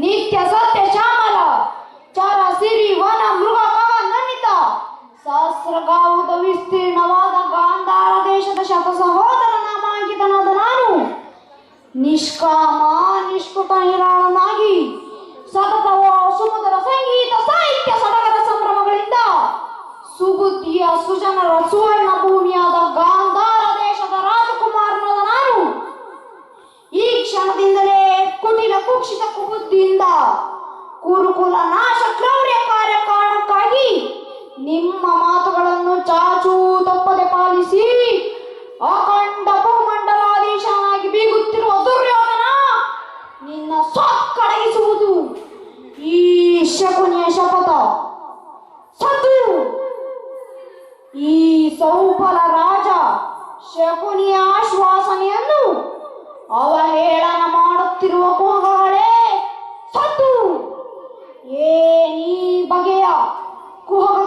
ನಿತ್ಯ ಸತ್ಯ ಶ್ಯಾಮಲ ಚರ ಸಿರಿ ವನ ಮೃಗ ಕವ ನಮಿತ ಸಹಸ್ರಗಾವುದ ವಿಸ್ತೀರ್ಣವಾದ ಗಾಂಧಾರ ದೇಶದ ಶತ ಸಹೋದರ ನಾಮಾಂಕಿತನಾದ ನಾನು ನಿಷ್ಕಾಮ ನಿಷ್ಕೃತ ನಿರಾಳನಾಗಿ ಸತತವ ಸುಮಧುರ ಸಂಗೀತ ಸಾಹಿತ್ಯ ಸಡಗರ ಸಂಭ್ರಮಗಳಿಂದ ಸುಬುದ್ಧಿಯ ಸುಜನರ ಸುವರ್ಣ ಭೂಮಿಯಾದ ಗಾಂಧಾರ ದೇಶದ ರಾಜಕುಮಾರನಾದ ನಾನು ಈ ಕ್ಷಣದಿಂದಲೇ ಶಕುನಿಯ ಶಪಥ ಈ ಸೌಪಲ ರಾಜ ಶಕುನಿಯ ಆಶ್ವಾಸನೆಯನ್ನು ಅವಹೇಳನ ಮಾಡುತ್ತಿರುವ ಕುಹಗಳೇ ಸತ್ತು ಏ ನೀ ಬಗೆಯ ಕುಹಕ